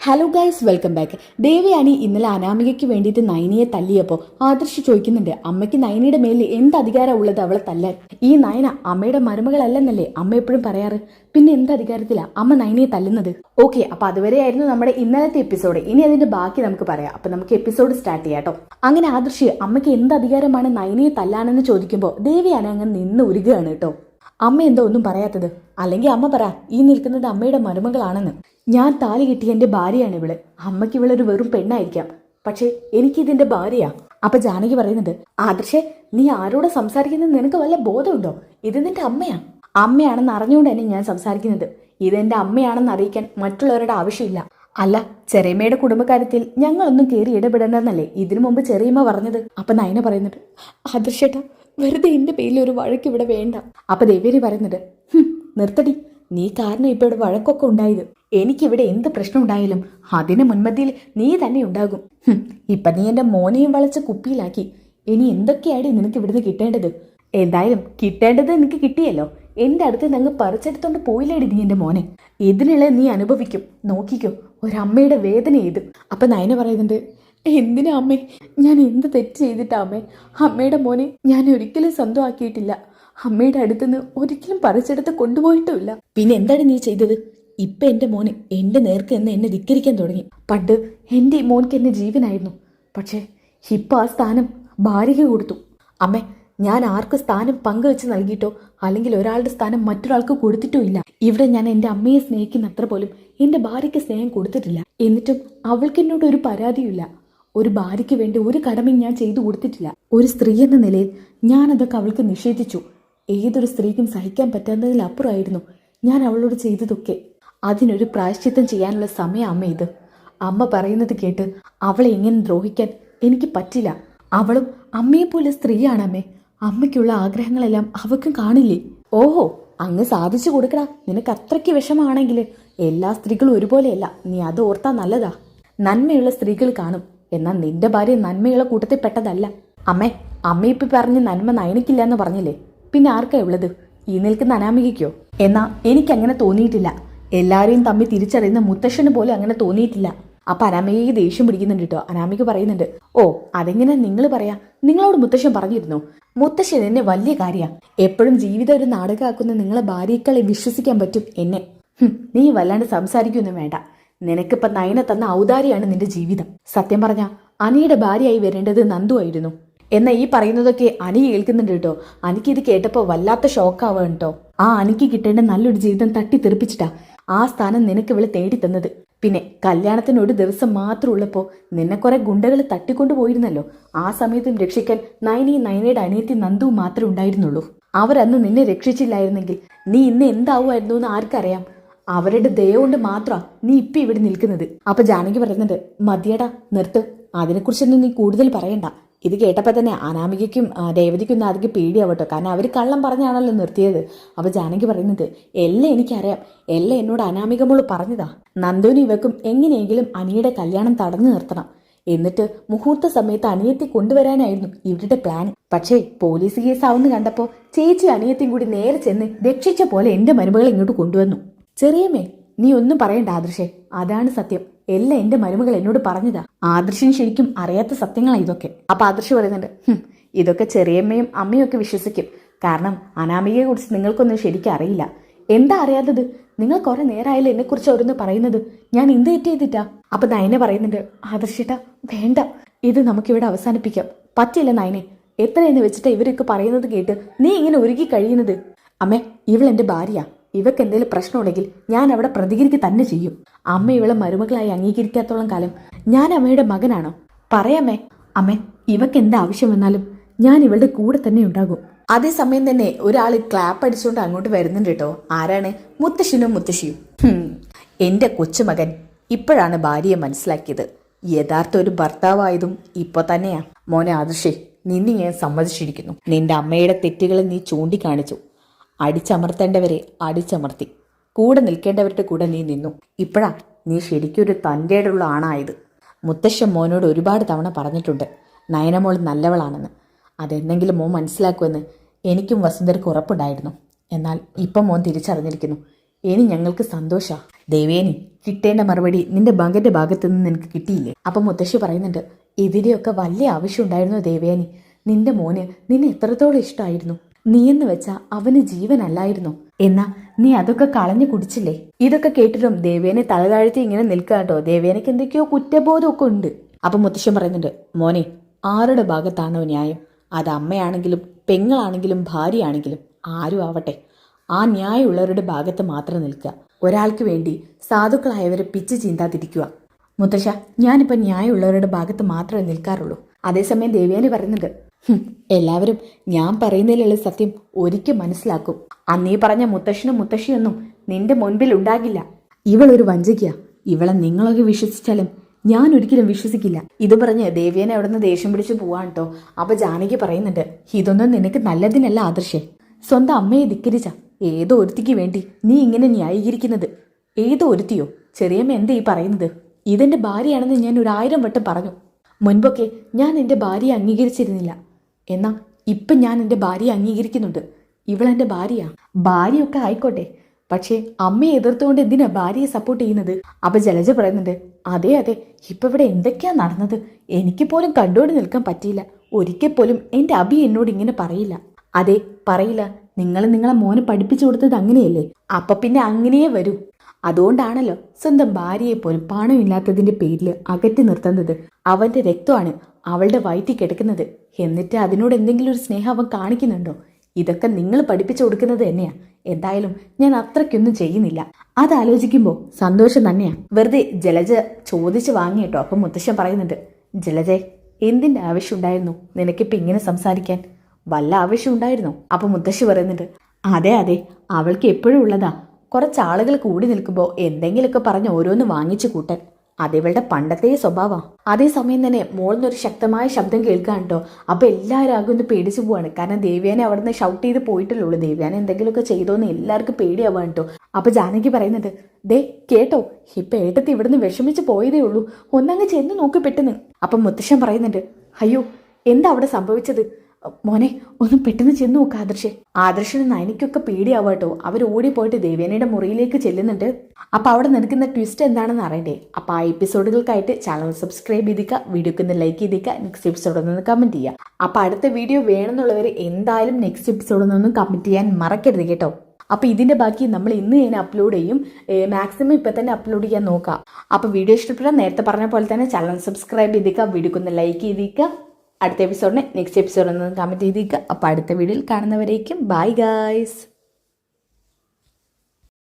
Hello guys welcome back Devayani ഇന്നലെ അനാമികയ്ക്ക് വേണ്ടിയിട്ട് നയനിയെ തല്ലിയപ്പോൾ ആദർശ് ചോദിക്കുന്നുണ്ട് അമ്മയ്ക്ക് നയനിയുടെ മേലിൽ എന്ത് അധികാരം ഉള്ളത് അവളെ തല്ലാൻ? ഈ നയന അമ്മയുടെ മരുമകളല്ലെന്നല്ലേ അമ്മ എപ്പോഴും പറയാറ്? പിന്നെ എന്ത് അധികാരത്തിലാ അമ്മ നയനിയെ തല്ലുന്നത്? ഓക്കെ അപ്പൊ അതുവരെയായിരുന്നു നമ്മുടെ ഇന്നലത്തെ എപ്പിസോഡ് ഇനി അതിന്റെ ബാക്കി നമുക്ക് പറയാം. അപ്പൊ നമുക്ക് എപ്പിസോഡ് സ്റ്റാർട്ട് ചെയ്യാം കേട്ടോ അങ്ങനെ ആദർശ് അമ്മയ്ക്ക് എന്ത് അധികാരമാണ് നയനിയെ തല്ലാനെന്ന് ചോദിക്കുമ്പോൾ ദേവയാനി അങ്ങനെ നിന്ന് ഉരുകയാണ് കേട്ടോ അമ്മ എന്തോ ഒന്നും പറയാത്തത്. അല്ലെങ്കിൽ അമ്മ പറ ഈ നിൽക്കുന്നത് അമ്മയുടെ മരുമകളാണെന്ന്. ഞാൻ താലി കിട്ടിയ എന്റെ ഭാര്യയാണ് ഇവൾ. അമ്മയ്ക്ക് ഇവളൊരു വെറും പെണ്ണായിരിക്കാം. പക്ഷേ എനിക്കിതിന്റെ ഭാര്യയാ. അപ്പൊ ജാനകി പറയുന്നുണ്ട് ആദർശേ നീ ആരോട് സംസാരിക്കുന്നത് നിനക്ക് വല്ല ബോധമുണ്ടോ? ഇത് നിന്റെ അമ്മയാ. അമ്മയാണെന്ന് അറിഞ്ഞുകൊണ്ട് തന്നെ ഞാൻ സംസാരിക്കുന്നത്. ഇതെന്റെ അമ്മയാണെന്ന് അറിയിക്കാൻ മറ്റുള്ളവരുടെ ആവശ്യമില്ല. അല്ല ചെറിയമ്മയുടെ കുടുംബകാര്യത്തിൽ ഞങ്ങളൊന്നും കയറി ഇടപെടണ്ടെന്നല്ലേ ഇതിനു മുമ്പ് ചെറിയമ്മ പറഞ്ഞത്? അപ്പൊ നയന പറയുന്നുണ്ട് ആദർശേട്ടാ വെറുതെ എന്റെ പേരിൽ ഒരു വഴക്ക് ഇവിടെ വേണ്ട. അപ്പൊ ദേവേരി പറയുന്നത് "ഹും, നിർത്തടി. നീ കാരണം ഇപ്പൊ ഇവിടെ വഴക്കൊക്കെ ഉണ്ടായത്. എനിക്കിവിടെ എന്ത് പ്രശ്നം ഉണ്ടായാലും അതിന് മുൻപന്തിയിൽ നീ തന്നെ ഉണ്ടാകും. ഇപ്പൊ നീ എന്റെ മോനെയും വളച്ച് കുപ്പിയിലാക്കി. ഇനി എന്തൊക്കെയാണ് നിനക്ക് ഇവിടുന്ന് കിട്ടേണ്ടത്? എന്തായാലും കിട്ടേണ്ടത് നിനക്ക് കിട്ടിയല്ലോ. എന്റെ അടുത്ത് നിങ്ങൾ പറിച്ചെടുത്തോണ്ട് പോയില്ലേടി നീ എന്റെ മോനെ. ഇതിനുള്ള നീ അനുഭവിക്കും. നോക്കിക്കോ ഒരമ്മയുടെ വേദന ഇത് അപ്പൊ നയന പറയുന്നുണ്ട് എന്തിനാ അമ്മേ? ഞാൻ എന്ത് തെറ്റ് ചെയ്തിട്ടാ അമ്മേ? അമ്മയുടെ മോനെ ഞാൻ ഒരിക്കലും സ്വന്തമാക്കിയിട്ടില്ല. അമ്മയുടെ അടുത്തുനിന്ന് ഒരിക്കലും പറിച്ചെടുത്ത് കൊണ്ടുപോയിട്ടുമില്ല. പിന്നെ എന്താണ് നീ ചെയ്തത്? ഇപ്പൊ എന്റെ മോന് എന്റെ നേർക്ക് എന്ന് എന്നെ ധിക്കരിക്കാൻ തുടങ്ങി. പണ്ട് എന്റെ ഈ മോൻക്ക് എന്നെ ജീവനായിരുന്നു. പക്ഷേ ഇപ്പൊ ആ സ്ഥാനം ഭാര്യയ്ക്ക് കൊടുത്തു. അമ്മേ ഞാൻ ആർക്ക് സ്ഥാനം പങ്കുവെച്ച് നൽകിയിട്ടോ അല്ലെങ്കിൽ ഒരാളുടെ സ്ഥാനം മറ്റൊരാൾക്ക് കൊടുത്തിട്ടോ ഇല്ല. ഇവിടെ ഞാൻ എന്റെ അമ്മയെ സ്നേഹിക്കുന്ന അത്ര പോലും എന്റെ ഭാര്യയ്ക്ക് സ്നേഹം കൊടുത്തിട്ടില്ല. എന്നിട്ടും അവൾക്ക് എന്നോട് ഒരു പരാതിയുമില്ല. ഒരു ഭാര്യയ്ക്ക് വേണ്ടി ഒരു കടമയും ഞാൻ ചെയ്തു കൊടുത്തിട്ടില്ല. ഒരു സ്ത്രീ എന്ന നിലയിൽ ഞാൻ അതൊക്കെ അവൾക്ക് നിഷേധിച്ചു. ഏതൊരു സ്ത്രീക്കും സഹിക്കാൻ പറ്റാത്തതിലപ്പുറമായിരുന്നു ഞാൻ അവളോട് ചെയ്തതൊക്കെ. അതിനൊരു പ്രായശ്ചിത്തം ചെയ്യാനുള്ള സമയം അമ്മ ഇത്. അമ്മ പറയുന്നത് കേട്ട് അവളെ എങ്ങനെ ദ്രോഹിക്കാൻ എനിക്ക് പറ്റില്ല. അവളും അമ്മയെപ്പോലെ സ്ത്രീയാണ് അമ്മേ. അമ്മയ്ക്കുള്ള ആഗ്രഹങ്ങളെല്ലാം അവൾക്കും കാണില്ലേ? ഓഹോ അങ്ങ് സാധിച്ചു കൊടുക്കടാ. നിനക്ക് അത്രയ്ക്ക് വിഷമാണെങ്കിൽ എല്ലാ സ്ത്രീകളും ഒരുപോലെയല്ല. നീ അത് ഓർത്താ നല്ലതാ. നന്മയുള്ള സ്ത്രീകൾ കാണും. എന്നാൽ നിന്റെ ഭാര്യ നന്മയുള്ള കൂട്ടത്തിൽ പെട്ടതല്ല. അമ്മേ അമ്മ ഇപ്പൊ പറഞ്ഞ് നന്മ നയനിക്കില്ല എന്ന് പറഞ്ഞില്ലേ? പിന്നെ ആർക്കാ ഉള്ളത്? ഈ നിൽക്കുന്ന അനാമികയ്ക്കോ? എന്നാ എനിക്കങ്ങനെ തോന്നിയിട്ടില്ല. എല്ലാരെയും തമ്മിൽ തിരിച്ചറിയുന്ന മുത്തശ്ശന് പോലും അങ്ങനെ തോന്നിയിട്ടില്ല. അപ്പൊ അനാമികയ്ക്ക് ദേഷ്യം പിടിക്കുന്നുണ്ട് കേട്ടോ അനാമിക പറയുന്നുണ്ട് ഓ അതെങ്ങനെ നിങ്ങൾ പറയാ? നിങ്ങളോട് മുത്തശ്ശൻ പറഞ്ഞിരുന്നു? മുത്തശ്ശൻ എന്നെ വലിയ കാര്യ. എപ്പോഴും ജീവിതം ഒരു നാടകമാക്കുന്ന നിങ്ങളെ ഭാര്യക്കളെ വിശ്വസിക്കാൻ പറ്റും എന്നെ. നീ വല്ലാണ്ട് സംസാരിക്കൊന്നും വേണ്ട. നിനക്കിപ്പോ നയന തന്ന ഔദാരിയാണ് നിന്റെ ജീവിതം. സത്യം പറഞ്ഞ അനിയുടെ ഭാര്യയായി വരേണ്ടത് നന്ദു ആയിരുന്നു. എന്നാ ഈ പറയുന്നതൊക്കെ അനി കേൾക്കുന്നുണ്ട് കേട്ടോ. ഇത് കേട്ടപ്പോ വല്ലാത്ത ഷോക്കാവുക കേട്ടോ. ആ അനിക്ക് കിട്ടേണ്ട നല്ലൊരു ജീവിതം തട്ടിത്തെറിപ്പിച്ചിട്ടാ ആ സ്ഥാനം നിനക്ക് ഇവൾ തേടി തന്നത് പിന്നെ കല്യാണത്തിന് ഒരു ദിവസം മാത്രം ഉള്ളപ്പോ നിന്നെ കുറെ ഗുണ്ടകൾ തട്ടിക്കൊണ്ടു പോയിരുന്നല്ലോ. ആ സമയത്തും രക്ഷിക്കാൻ നയനി നയനയുടെ അനിയത്തി നന്ദുവും മാത്രമേ ഉണ്ടായിരുന്നുള്ളൂ. അവരന്ന് നിന്നെ രക്ഷിച്ചില്ലായിരുന്നെങ്കിൽ നീ ഇന്ന് എന്താവുമായിരുന്നു എന്ന് ആർക്കറിയാം? അവരുടെ ദയ കൊണ്ട് മാത്രമാ നീ ഇപ്പൊ ഇവിടെ നിൽക്കുന്നത്. അപ്പൊ ജാനകി പറയുന്നുണ്ട് മതിയടാ നിർത്ത്. അതിനെക്കുറിച്ചൊന്നും നീ കൂടുതൽ പറയണ്ട. ഇത് കേട്ടപ്പോൾ തന്നെ അനാമികയ്ക്കും ആ, രേവതിക്കും ഒന്നും അധികം പേടിയാവട്ടോ. കാരണം അവർ കള്ളം പറഞ്ഞാണല്ലോ നിർത്തിയത്. അപ്പോൾ ജാനകി പറയുന്നത് എല്ലാം എനിക്കറിയാം. എല്ലാം എന്നോട് അനാമികമോൾ പറഞ്ഞതാ. നന്ദുവിനും ഇവക്കും എങ്ങനെയെങ്കിലും അനിയുടെ കല്യാണം തടഞ്ഞു നിർത്തണം. എന്നിട്ട് മുഹൂർത്ത സമയത്ത് അനിയത്തെ കൊണ്ടുവരാനായിരുന്നു ഇവരുടെ പ്ലാൻ പക്ഷേ പോലീസ് കേസ് ആവുന്ന കണ്ടപ്പോൾ ചേച്ചി അനിയത്തിയും കൂടി നേരെ ചെന്ന് രക്ഷിച്ച പോലെ എന്റെ മരുമകൾ ഇങ്ങോട്ട് കൊണ്ടുവന്നു. ചെറിയമ്മേ നീ ഒന്നും പറയണ്ട ആദർശേ. അതാണ് സത്യം. എല്ലാം എന്റെ മരുമകൾ എന്നോട് പറഞ്ഞതാ. ആദർശിന് ശരിക്കും അറിയാത്ത സത്യങ്ങളാണ് ഇതൊക്കെ. അപ്പൊ ആദർശ് പറയുന്നുണ്ട് ഇതൊക്കെ ചെറിയമ്മയും അമ്മയും ഒക്കെ വിശ്വസിക്കും. കാരണം അനാമികയെ കുറിച്ച് നിങ്ങൾക്കൊന്നും ശരിക്കും അറിയില്ല. എന്താ അറിയാത്തത്? നിങ്ങൾ കുറെ നേരമായാലും എന്നെ കുറിച്ച് ഓരോന്ന് പറയുന്നത്? ഞാൻ എന്ത് തെറ്റ് ചെയ്തിട്ടാ? അപ്പൊ നയനെ പറയുന്നുണ്ട് ആദർശേട്ടാ വേണ്ട. ഇത് നമുക്കിവിടെ അവസാനിപ്പിക്കാം. പറ്റില്ല നയനെ? എത്രയെന്ന് വെച്ചിട്ട് ഇവരൊക്കെ പറയുന്നത് കേട്ട് നീ ഇങ്ങനെ ഒരുക്കി കഴിയുന്നത്? അമ്മേ ഇവൾ എന്റെ ഭാര്യ ഇവക്ക് എന്തെങ്കിലും പ്രശ്നമുണ്ടെങ്കിൽ ഞാൻ അവിടെ പ്രതികരിക്കുക തന്നെ ചെയ്യും. അമ്മ ഇവളെ മരുമകളായി അംഗീകരിക്കാത്തോളം കാലം ഞാൻ അമ്മയുടെ മകനാണോ? പറയാമേ അമ്മേ ഇവക്ക് എന്ത് ആവശ്യം വന്നാലും ഞാൻ ഇവളുടെ കൂടെ തന്നെ ഉണ്ടാകും. അതേസമയം തന്നെ ഒരാൾ ക്ലാപ്പ് അടിച്ചുകൊണ്ട് അങ്ങോട്ട് വരുന്നുണ്ട് കേട്ടോ ആരാണ്? മുത്തശ്ശനും മുത്തശ്ശിയും. ഹും, എന്റെ കൊച്ചുമകൻ ഇപ്പോഴാണ് ഭാര്യയെ മനസ്സിലാക്കിയത്. യഥാർത്ഥ ഒരു ഭർത്താവായതും ഇപ്പൊ തന്നെയാ. മോനെ ആദർശേ നിന്നെ ഞാൻ സമ്മതിച്ചിരിക്കുന്നു. നിന്റെ അമ്മയുടെ തെറ്റുകളെ നീ ചൂണ്ടിക്കാണിച്ചു. അടിച്ചമർത്തേണ്ടവരെ അടിച്ചമർത്തി. കൂടെ നിൽക്കേണ്ടവരുടെ കൂടെ നീ നിന്നു. ഇപ്പോഴാ നീ ശരിക്കൊരു തന്റെയുള്ള ആണായത്. മുത്തശ്ശൻ മോനോട് ഒരുപാട് തവണ പറഞ്ഞിട്ടുണ്ട് നയനമോൾ നല്ലവളാണെന്ന്. അതെന്തെങ്കിലും മോൻ മനസ്സിലാക്കുമെന്ന് എനിക്കും വസുന്ധർക്ക് ഉറപ്പുണ്ടായിരുന്നു. എന്നാൽ ഇപ്പം മോൻ തിരിച്ചറിഞ്ഞിരിക്കുന്നു. ഇനി ഞങ്ങൾക്ക് സന്തോഷ. ദേവേനി കിട്ടേണ്ട മറുപടി നിന്റെ ബങ്കന്റെ ഭാഗത്തു നിന്ന് നിനക്ക് കിട്ടിയില്ലേ? അപ്പം മുത്തശ്ശി പറയുന്നുണ്ട് ഇതിന്റെയൊക്കെ വലിയ ആവശ്യം ഉണ്ടായിരുന്നു ദേവേനി. നിന്റെ മോന് നിന്നെ എത്രത്തോളം ഇഷ്ടമായിരുന്നു നീയെന്ന് വെച്ചാ അവന് ജീവനല്ലായിരുന്നു. എന്നാ നീ അതൊക്കെ കളഞ്ഞു കുടിച്ചില്ലേ? ഇതൊക്കെ കേട്ടിട്ടും ദേവേനെ തലതാഴ്ത്തി ഇങ്ങനെ നിൽക്കുക കേട്ടോ. ദേവേനയ്ക്ക് എന്തൊക്കെയോ കുറ്റബോധമൊക്കെ ഉണ്ട്. അപ്പൊ മുത്തശ്ശൻ പറയുന്നുണ്ട് മോനെ ആരുടെ ഭാഗത്താണോ ന്യായം? അത് അമ്മയാണെങ്കിലും പെങ്ങളാണെങ്കിലും ഭാര്യയാണെങ്കിലും ആരും ആവട്ടെ. ആ ന്യായമുള്ളവരുടെ ഭാഗത്ത് മാത്രം നിൽക്കുക. ഒരാൾക്ക് വേണ്ടി സാധുക്കളായവരെ പിച്ച് ചീന്താതിരിക്കുക. മുത്തശ്ശ ഞാനിപ്പോൾ ന്യായമുള്ളവരുടെ ഭാഗത്ത് മാത്രമേ നിൽക്കാറുള്ളൂ. അതേസമയം ദേവ്യാനി പറയുന്നുണ്ട് "ഹും, എല്ലാവരും ഞാൻ പറയുന്നതിലുള്ള സത്യം ഒരിക്കൽ മനസ്സിലാക്കും. അന്നീ പറഞ്ഞ മുത്തശ്ശനും മുത്തശ്ശിയൊന്നും നിന്റെ മുൻപിൽ ഉണ്ടാകില്ല. ഇവളൊരു വഞ്ചകിയ ഇവളെ നിങ്ങളൊക്കെ വിശ്വസിച്ചാലും ഞാൻ ഒരിക്കലും വിശ്വസിക്കില്ല. ഇത് പറഞ്ഞ് ദേവ്യനെ അവിടുന്ന് ദേഷ്യം പിടിച്ച് പോവാൻ കേട്ടോ അപ്പൊ ജാനകി പറയുന്നുണ്ട് ഇതൊന്നും നിനക്ക് നല്ലതിനല്ല ആദർശേ. സ്വന്തം അമ്മയെ ധിക്കരിച്ച ഏതോ ഒരുത്തിക്ക് വേണ്ടി നീ ഇങ്ങനെ ന്യായീകരിക്കുന്നത്. ഏതോ ഒരുത്തിയോ? ചെറിയമ്മ എന്താ ഈ പറയുന്നത്? ഇതെന്റെ ഭാര്യയാണെന്ന് ഞാൻ ഒരു ആയിരം വട്ടം പറഞ്ഞു. മുൻപൊക്കെ ഞാൻ എന്റെ ഭാര്യയെ അംഗീകരിച്ചിരുന്നില്ല. എന്നാ ഇപ്പം ഞാൻ എന്റെ ഭാര്യയെ അംഗീകരിക്കുന്നുണ്ട്. ഇവളെന്റെ ഭാര്യയാണ് ഭാര്യയൊക്കെ ആയിക്കോട്ടെ. പക്ഷേ അമ്മയെ എതിർത്തുകൊണ്ട് എന്തിനാ ഭാര്യയെ സപ്പോർട്ട് ചെയ്യുന്നത്? അപ്പൊ ജലജ പറയുന്നുണ്ട് അതെ അതെ. ഇപ്പൊ ഇവിടെ എന്തൊക്കെയാ നടന്നത്? എനിക്ക് പോലും കണ്ടോടി നിൽക്കാൻ പറ്റിയില്ല. ഒരിക്കൽ പോലും എന്റെ അബി എന്നോട് ഇങ്ങനെ പറയില്ല. അതെ പറയില്ല. നിങ്ങൾ നിങ്ങളെ മോനെ പഠിപ്പിച്ചു കൊടുത്തത് അങ്ങനെയല്ലേ? അപ്പൊ പിന്നെ അങ്ങനെയേ വരൂ. അതുകൊണ്ടാണല്ലോ സ്വന്തം ഭാര്യയെ പോലും പണമില്ലാത്തതിന്റെ പേരിൽ അകറ്റി നിർത്തുന്നത്. അവന്റെ രക്തമാണ് അവളുടെ വയറ്റി കിടക്കുന്നത്. എന്നിട്ട് അതിനോട് എന്തെങ്കിലും ഒരു സ്നേഹം അവൻ കാണിക്കുന്നുണ്ടോ? ഇതൊക്കെ നിങ്ങൾ പഠിപ്പിച്ചു കൊടുക്കുന്നത് തന്നെയാ. എന്തായാലും ഞാൻ അത്രയ്ക്കൊന്നും ചെയ്യുന്നില്ല. അത് അതാലോചിക്കുമ്പോൾ സന്തോഷം തന്നെയാ. വെറുതെ ജലജ ചോദിച്ചു വാങ്ങിയിട്ടോ അപ്പം മുത്തശ്ശൻ പറയുന്നുണ്ട് ജലജെ എന്തിന്റെ ആവശ്യം ഉണ്ടായിരുന്നു നിനക്കിപ്പോൾ ഇങ്ങനെ സംസാരിക്കാൻ? വല്ല ആവശ്യം ഉണ്ടായിരുന്നോ? അപ്പൊ മുത്തശ്ശി പറയുന്നുണ്ട് അതെ അതെ. അവൾക്ക് എപ്പോഴും ഉള്ളതാ. കുറച്ച് ആളുകൾ കൂടി നിൽക്കുമ്പോൾ എന്തെങ്കിലുമൊക്കെ പറഞ്ഞ് ഓരോന്ന് വാങ്ങിച്ചു കൂട്ടൻ. അതിവളുടെ പണ്ടത്തെ സ്വഭാവം. അതേസമയം തന്നെ മോളിന്നൊരു ശക്തമായ ശബ്ദം കേൾക്കാൻ കേട്ടോ അപ്പൊ എല്ലാവരും ആകെ ഒന്ന് പേടിച്ചു പോവാണ്. കാരണം ദേവ്യാനെ അവിടെ നിന്ന് ഷൗട്ട് ചെയ്ത് പോയിട്ടല്ലേ ഉള്ളൂ ദേവ്യാനെ എന്തെങ്കിലുമൊക്കെ ചെയ്തോന്ന് എല്ലാവർക്കും പേടിയാവാൻ കേട്ടോ. അപ്പൊ ജാനകി പറയുന്നുണ്ട് ദേ കേട്ടോ ഇപ്പൊ ഏട്ടത്തി ഇവിടുന്ന് വിഷമിച്ച് പോയതേ ഉള്ളൂ. ഒന്നങ്ങ് ചെന്ന് നോക്കി പെട്ടെന്ന്. അപ്പൊ മുത്തശ്ശൻ പറയുന്നുണ്ട് അയ്യോ എന്താ അവിടെ സംഭവിച്ചത്? മോനെ ഒന്ന് പെട്ടെന്ന് ചെന്ന് നോക്ക് ആദർശ്. ആദർശന് നയനിക്കൊക്കെ പേടിയാവാട്ടോ. അവർ ഓടിപ്പോയിട്ട് ദേവേനയുടെ മുറിയിലേക്ക് ചെല്ലുന്നുണ്ട്. അപ്പൊ അവിടെ നിൽക്കുന്ന ട്വിസ്റ്റ് എന്താണെന്ന് അറിയണ്ടേ? അപ്പൊ ആ എപ്പിസോഡുകൾക്കായിട്ട് ചാനൽ സബ്സ്ക്രൈബ് ചെയ്തിക്കുക വീഡിയോക്ക് ഒന്ന് ലൈക്ക് ചെയ്തിക്കുക നെക്സ്റ്റ് എപ്പിസോഡിൽ നിന്ന് കമന്റ് ചെയ്യുക. അപ്പൊ അടുത്ത വീഡിയോ വേണമെന്നുള്ളവർ എന്തായാലും നെക്സ്റ്റ് എപ്പിസോഡിൽ നിന്നും കമന്റ് ചെയ്യാൻ മറക്കരുത് കേട്ടോ. അപ്പൊ ഇതിന്റെ ബാക്കി നമ്മൾ ഇന്ന് തന്നെ അപ്ലോഡ് ചെയ്യും. മാക്സിമം ഇപ്പൊ തന്നെ അപ്ലോഡ് ചെയ്യാൻ നോക്കാം. അപ്പൊ വീഡിയോ ഇഷ്ടപ്പെട്ടാൽ നേരത്തെ പറഞ്ഞ പോലെ തന്നെ ചാനൽ സബ്സ്ക്രൈബ് ചെയ്തിക്കുക വീഡിയോക്ക് ഒന്ന് ലൈക്ക് ചെയ്തിക്കുക അടുത്ത എപ്പിസോഡിന് നെക്സ്റ്റ് എപ്പിസോഡിൽ നിന്ന് കമന്റ് ചെയ്തിരിക്കുക അപ്പോൾ അടുത്ത വീഡിയോയിൽ കാണുന്നവരേക്കും ബൈ ഗായ്സ്